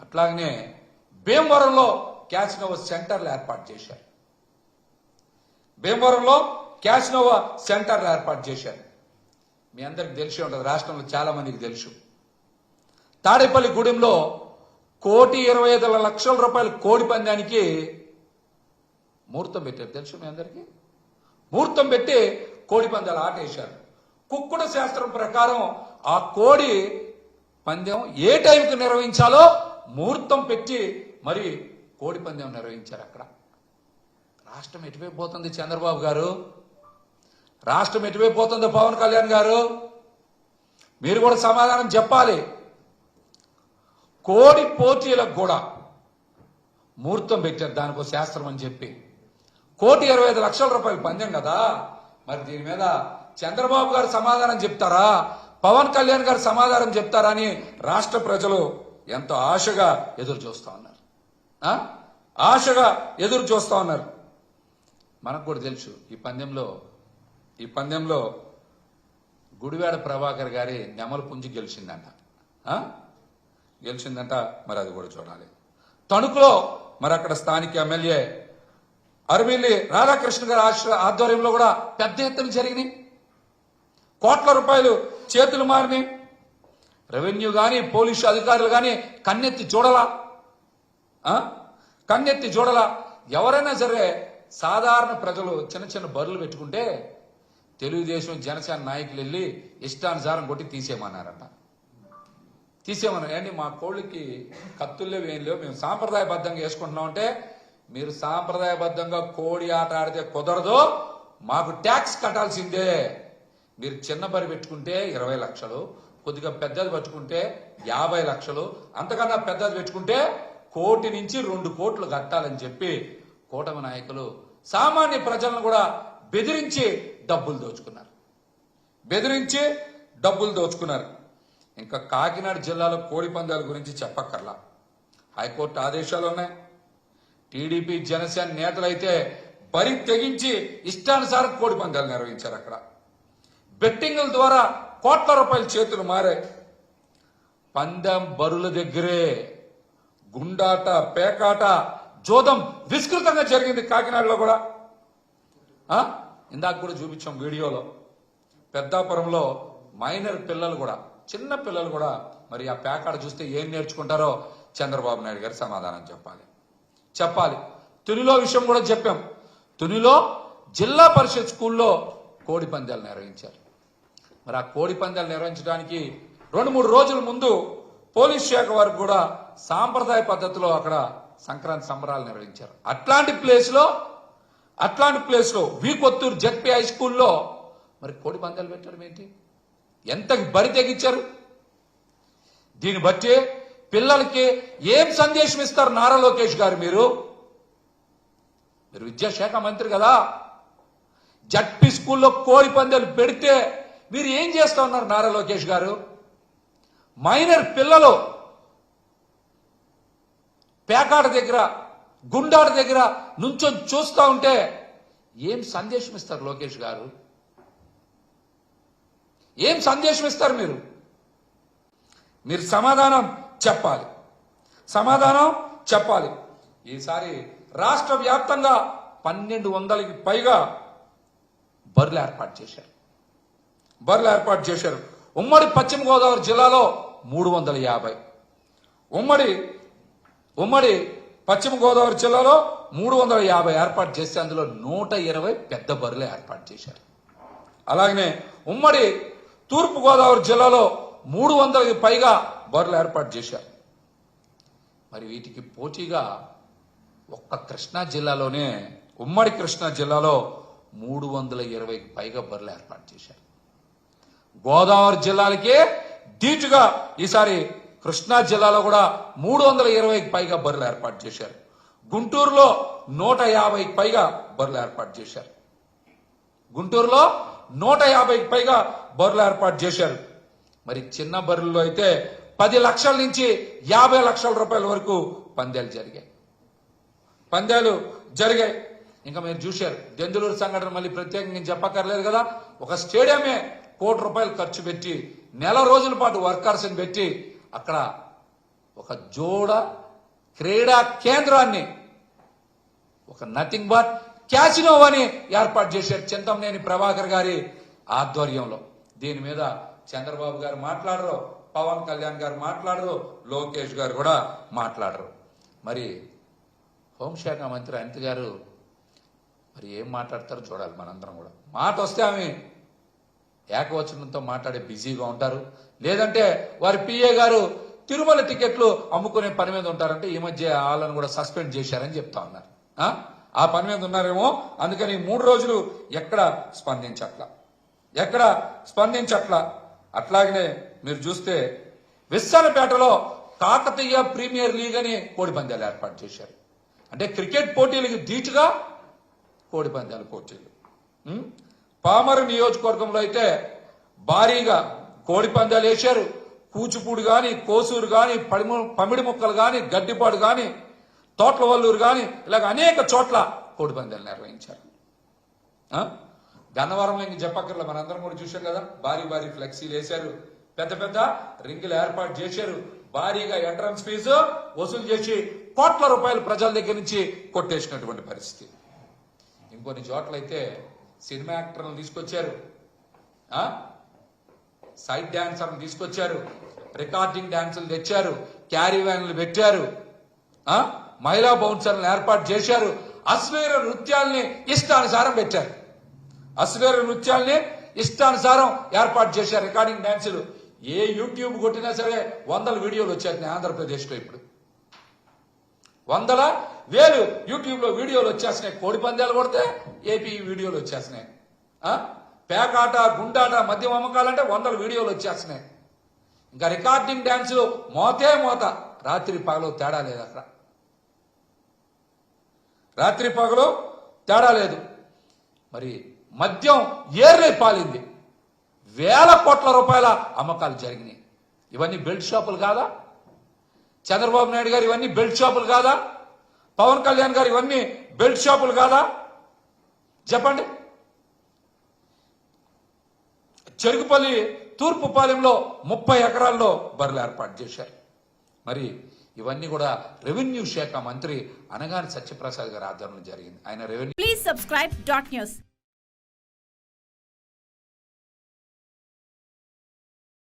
అట్లాగనే భీమవరంలో క్యాసినోవా సెంటర్లు ఏర్పాటు చేశారు. భీమవరంలో క్యాసినోవా సెంటర్లు ఏర్పాటు చేశారు. మీ అందరికి తెలిసి ఉంటుంది రాష్ట్రంలో చాలా మందికి తెలుసు. తాడేపల్లి గూడెంలో కోటి ఇరవై ఐదు లక్షల రూపాయల కోడి పందానికి ముహూర్తం పెట్టారు. తెలుసు మీ అందరికీ? ముహూర్తం పెట్టి కోడి పందాలు ఆట వేశారు కుక్కుడ శాస్త్రం ప్రకారం ఆ కోడి పందెం ఏ టైంకి నిర్వహించాలో ముహూర్తం పెట్టి మరి కోడి పందెం నిర్వహించారు అక్కడ. రాష్ట్రం ఎటువైపు పోతుంది చంద్రబాబు గారు? రాష్ట్రం ఎటువైపు పోతుంది పవన్ కళ్యాణ్ గారు? మీరు కూడా సమాధానం చెప్పాలి. కోడి పోటీలకు కూడా ముహూర్తం పెట్టారు దానికో శాస్త్రం అని చెప్పి. కోటి ఇరవై ఐదు లక్షల రూపాయలు పందెం కదా? మరి దీని మీద చంద్రబాబు గారు సమాధానం చెప్తారా? పవన్ కళ్యాణ్ గారు సమాధానం చెప్తారా అని రాష్ట్ర ప్రజలు ఎంతో ఆశగా ఎదురు చూస్తా ఉన్నారు. ఆశగా ఎదురు చూస్తా ఉన్నారు. మనకు కూడా తెలుసు ఈ పందెంలో ఈ పందెంలో గుడివాడ ప్రభాకర్ గారి నెమల పుంజి గెలిచిందంట. గెలిచిందంట మరి అది కూడా చూడాలి. తణుకులో మరి అక్కడ స్థానిక ఎమ్మెల్యే అరవిల్లి రాధాకృష్ణ గారి ఆశ్ర- ఆధ్వర్యంలో కూడా పెద్ద ఎత్తున జరిగినాయి. కోట్ల రూపాయలు చేతులు మారినాయి. రెవెన్యూ కానీ పోలీసు అధికారులు కానీ కన్నెత్తి చూడలా? కన్నెత్తి చూడలా? ఎవరైనా సరే సాధారణ ప్రజలు చిన్న చిన్న బరులు పెట్టుకుంటే తెలుగుదేశం జనసేన నాయకులు వెళ్ళి ఇష్టానుసారం కొట్టి తీసేయమన్నారంట. తీసేయమన్నారు. ఏంటి మా కోళ్ళకి కత్తుల్లో ఏం లేవు మేము సాంప్రదాయబద్ధంగా వేసుకుంటున్నాం అంటే మీరు సాంప్రదాయబద్ధంగా కోడి ఆట ఆడితే కుదరదు మాకు ట్యాక్స్ కట్టాల్సిందే. మీరు చిన్న బరి పెట్టుకుంటే ఇరవై లక్షలు కొద్దిగా పెద్దది పెట్టుకుంటే యాభై లక్షలు అంతకన్నా పెద్దది పెట్టుకుంటే కోటి నుంచి రెండు కోట్లు కట్టాలని చెప్పి కూటమి నాయకులు సామాన్య ప్రజలను కూడా బెదిరించి డబ్బులు దోచుకున్నారు. బెదిరించి డబ్బులు దోచుకున్నారు. ఇంకా కాకినాడ జిల్లాలో కోడి పందాల గురించి చెప్పక్కర్లా. హైకోర్టు ఆదేశాలు ఉన్నాయి. టీడీపీ జనసేన నేతలైతే బరి తెగించి ఇష్టానుసారం కోడి పందాలు నిర్వహించారు అక్కడ. బెట్టింగుల ద్వారా కోట్ల రూపాయల చేతులు మారాయి పందెం బరుల దగ్గరే గుండాట పేకాట జోదం విస్తృతంగా జరిగింది కాకినాడలో కూడా. ఇందాక కూడా చూపించాం వీడియోలో. పెద్దాపురంలో మైనర్ పిల్లలు కూడా చిన్న పిల్లలు కూడా మరి ఆ పేకాడ చూస్తే ఏం నేర్చుకుంటారో చంద్రబాబు నాయుడు గారు సమాధానం చెప్పాలి. చెప్పాలి. తునిలో విషయం కూడా చెప్పాం. తునిలో జిల్లా పరిషత్ స్కూల్లో కోడి పందాలు నిర్వహించారు. మరి ఆ కోడి పందాలు నిర్వహించడానికి రెండు మూడు రోజుల ముందు పోలీస్ శాఖ వారు కూడా సాంప్రదాయ పద్ధతిలో అక్కడ సంక్రాంతి సంబరాలు నిర్వహించారు. అట్లాంటి ప్లేస్లో అట్లాంటి ప్లేస్లో వి కొత్తూరు జెడ్పీ హై స్కూల్లో మరి కోడి పందాలు పెట్టడం ఏంటి? ఎంత బరి తెగించారు? దీన్ని బట్టి పిల్లలకి ఏం సందేశం ఇస్తారు నారా లోకేష్ గారు మీరు? మీరు విద్యాశాఖ మంత్రి కదా. జడ్పీ స్కూల్లో కోడి పందాలు పెడితే మీరు ఏం చేస్తా ఉన్నారు నారా లోకేష్ గారు? మైనర్ పిల్లలు పేకాట దగ్గర గుండాట దగ్గర నుంచొని చూస్తూ ఉంటే ఏం సందేశం ఇస్తారు లోకేష్ గారు? ఏం సందేశం ఇస్తారు మీరు? మీరు సమాధానం చెప్పాలి. సమాధానం చెప్పాలి. ఈసారి రాష్ట్ర వ్యాప్తంగా పన్నెండు వందలకి పైగా బర్రెలు ఏర్పాటు చేశారు. బర్రెలు ఏర్పాటు చేశారు. ఉమ్మడి పశ్చిమ గోదావరి జిల్లాలో మూడు వందల యాభై. ఉమ్మడి ఉమ్మడి పశ్చిమ గోదావరి జిల్లాలో మూడు వందల యాభై ఏర్పాటు చేస్తే అందులో నూట ఇరవై పెద్ద బర్రెలు ఏర్పాటు చేశారు. అలాగనే ఉమ్మడి తూర్పు గోదావరి జిల్లాలో మూడు వందలకి పైగా బర్రెలు ఏర్పాటు చేశారు. మరి వీటికి పోటీగా ఒక్క కృష్ణా జిల్లాలోనే ఉమ్మడి కృష్ణా జిల్లాలో మూడు వందల ఇరవైకి పైగా బర్రెలు ఏర్పాటు చేశారు. గోదావరి జిల్లాలకే ధీటుగా ఈసారి కృష్ణా జిల్లాలో కూడా మూడు వందల ఇరవైకి పైగా బర్రెలు ఏర్పాటు చేశారు. గుంటూరులో నూట యాభైకి పైగా బర్రెలు ఏర్పాటు చేశారు. గుంటూరులో నూట యాభైకి పైగా బర్రెలు ఏర్పాటు చేశారు. మరి చిన్న బర్రెల్లో అయితే పది లక్షల నుంచి యాభై లక్షల రూపాయల వరకు పందాలు జరిగాయి. పందాలు జరిగాయి. ఇంకా మీరు చూశారు. దెందులూరు సంఘటన మళ్ళీ ప్రత్యేకంగా చెప్పక్కర్లేదు కదా. ఒక స్టేడియమే కోటి రూపాయలు ఖర్చు పెట్టి నెల రోజుల పాటు వర్కర్స్ని పెట్టి అక్కడ ఒక జోడ క్రీడా కేంద్రాన్ని ఒక నథింగ్ బట్ క్యాసినో అని ఏర్పాటు చేశారు చింతమనేని ప్రభాకర్ గారి ఆధ్వర్యంలో. దీని మీద చంద్రబాబు గారు మాట్లాడరు పవన్ కళ్యాణ్ గారు మాట్లాడరు లోకేష్ గారు కూడా మాట్లాడరు. మరి హోంశాఖ మంత్రి అనిత గారు మరి ఏం మాట్లాడతారో చూడాలి మనందరం కూడా. మాట వస్తే ఆమె ఏకవచనంతో మాట్లాడే బిజీగా ఉంటారు. లేదంటే వారి పిఏ గారు తిరుమల టికెట్లు అమ్ముకునే పని మీద ఉంటారంటే ఈ మధ్య వాళ్ళని కూడా సస్పెండ్ చేశారని చెప్తా ఉన్నారు. ఆ? పని మీద ఉన్నారేమో? అందుకని మూడు రోజులు ఎక్కడ స్పందించట్ల. ఎక్కడ స్పందించట్ల. అట్లాగనే మీరు చూస్తే విస్సానపేటలో కాకతీయ ప్రీమియర్ లీగ్ అని కోడి పందాలు ఏర్పాటు చేశారు. అంటే క్రికెట్ పోటీలకు దీటుగా కోడి పందాలు పోటీలు పామరు నియోజకవర్గంలో అయితే భారీగా కోడి పందాలు వేశారు. కూచిపూడి గాని కోసూరు గాని పమిడి ముక్కలు గాని గడ్డిపాడు గాని తోట్ల వల్లూరు గాని ఇలాగ అనేక చోట్ల కోడి పందాలు నిర్వహించారు. గన్నవరం గన్నవరంలో ఇంక చెప్పక్కర్లే మనందరం కూడా చూశాం కదా భారీ భారీ ఫ్లెక్సీలు వేశారు. పెద్ద పెద్ద రింగులు ఏర్పాటు చేశారు. భారీగా ఎంట్రన్స్ ఫీజు వసూలు చేసి కోట్ల రూపాయలు ప్రజల దగ్గర నుంచి కొట్టేసినటువంటి పరిస్థితి. ఇంకొన్ని చోట్లయితే సినిమా యాక్టర్లను తీసుకొచ్చారు. సైడ్ డాన్సర్లు తీసుకొచ్చారు. రికార్డింగ్ డాన్సులు తెచ్చారు. క్యారీ వ్యాన్లు పెట్టారు. మహిళా బౌన్సర్లను ఏర్పాటు చేశారు. అశ్లీల నృత్యాల్ని ఇష్టానుసారం పెట్టారు. అశ్లీల నృత్యాల్ని ఇష్టానుసారం ఏర్పాటు చేశారు రికార్డింగ్ డాన్సులు. ఏ యూట్యూబ్ కొట్టినా సరే వందల వీడియోలు వచ్చాయి ఆంధ్రప్రదేశ్లో ఇప్పుడు. వందల వేలు యూట్యూబ్లో వీడియోలు వచ్చేస్తున్నాయి. కోడి పందాలు కొడితే ఏపీ వీడియోలు వచ్చేస్తున్నాయి. పేకాట గుండాట మద్యం అమ్మకాలంటే వందల వీడియోలు వచ్చేస్తున్నాయి. ఇంకా రికార్డింగ్ డాన్సులు మోతే మోత. రాత్రి పగలు తేడా లేదు అక్కడ రాత్రి పగలు తేడా లేదు. మరి మద్యం ఏర్లై పాలింది. వేల కోట్ల రూపాయల అమ్మకాలు జరిగినాయి. ఇవన్నీ బెల్ట్ షాపులు కాదా? చంద్రబాబు నాయుడు గారు ఇవన్నీ బెల్ట్ షాపులు కాదా? పవన్ కళ్యాణ్ గారు ఇవన్నీ బెల్ట్ షాపులు కాదా? చెప్పండి. చెరుకుపల్లి తూర్పుపాలెంలో ముప్పై ఎకరాల్లో బర్రెలు ఏర్పాటు చేశారు. మరి ఇవన్నీ కూడా రెవెన్యూ శాఖ మంత్రి అనగాని సత్యప్రసాద్ గారి ఆధ్వర్యంలో జరిగింది. ఆయన revenue please subscribe dot news